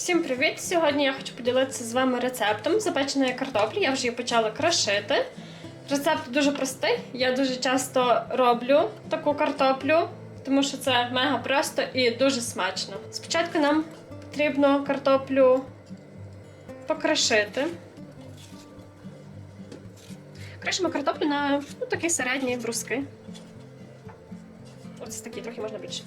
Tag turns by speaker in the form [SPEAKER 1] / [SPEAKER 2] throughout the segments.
[SPEAKER 1] Всім привіт! Сьогодні я хочу поділитися з вами рецептом запеченої картоплі. Я вже її почала крошити. Рецепт дуже простий. Я дуже часто роблю таку картоплю, тому що це мега просто і дуже смачно. Спочатку нам потрібно картоплю покрошити. Кришимо картоплю на ну, такі середні бруски. Ось такі трохи можна більше.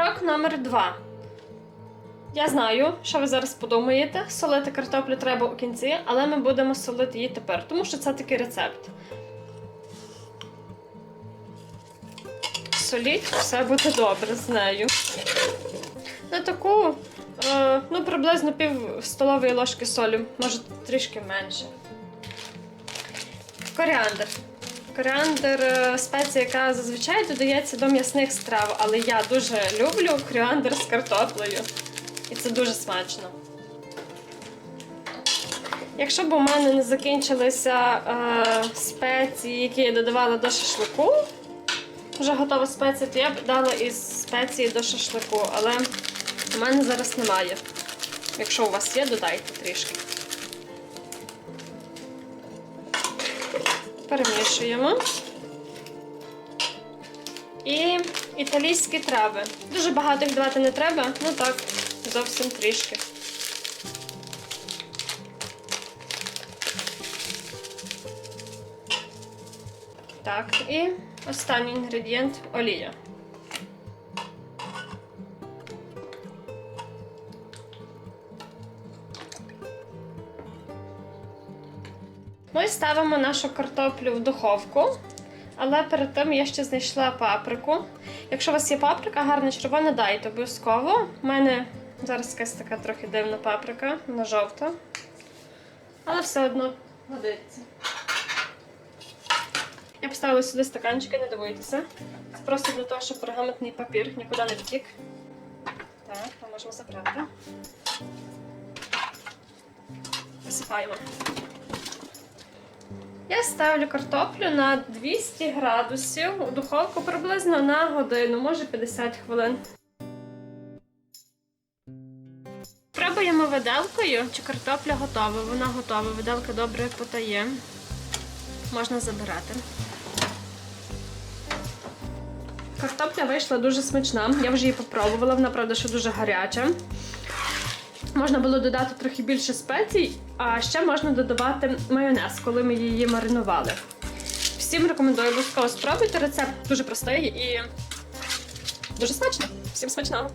[SPEAKER 1] Крок номер два. Я знаю, що ви зараз подумаєте. Солити картоплю треба у кінці, але ми будемо солити її тепер, тому що це такий рецепт. Соліть, все буде добре з нею. На таку, е, ну, приблизно пів столової ложки солі, може трішки менше. Коріандр. Коріандр е, спеція, яка зазвичай додається до м'ясних страв, але я дуже люблю коріандр з картоплею. І це дуже смачно. Якщо б у мене не закінчилися е, спеції, які я додавала до шашлику, вже готова спеція, то я б дала із спеції до шашлику, але у мене зараз немає. Якщо у вас є, додайте трішки. Перемішуємо. І італійські трави. Дуже багато їх давати не треба, ну так, зовсім трішки. Так, і останній інгредієнт олія. Ми ставимо нашу картоплю в духовку, але перед тим я ще знайшла паприку. Якщо у вас є паприка, гарна червона, дайте обов'язково. У мене зараз якась така трохи дивна паприка, вона жовта. Але все одно годиться. Я поставила сюди стаканчики, не дивуйтеся. Це просто для того, щоб пергаментний папір нікуди не втік. Так, ми можемо забрати. Висипаємо. Я ставлю картоплю на 200 градусів у духовку приблизно на годину, може 50 хвилин. Пробуємо виделкою, чи картопля готова. Вона готова, виделка добре потає. Можна забирати. Картопля вийшла дуже смачна. Я вже її попробувала, вона правда, що дуже гаряча. Можна було додати трохи більше спецій, а ще можна додавати майонез, коли ми її маринували. Всім рекомендую обов'язково спробуйте. Рецепт дуже простий і дуже смачно. Всім смачного!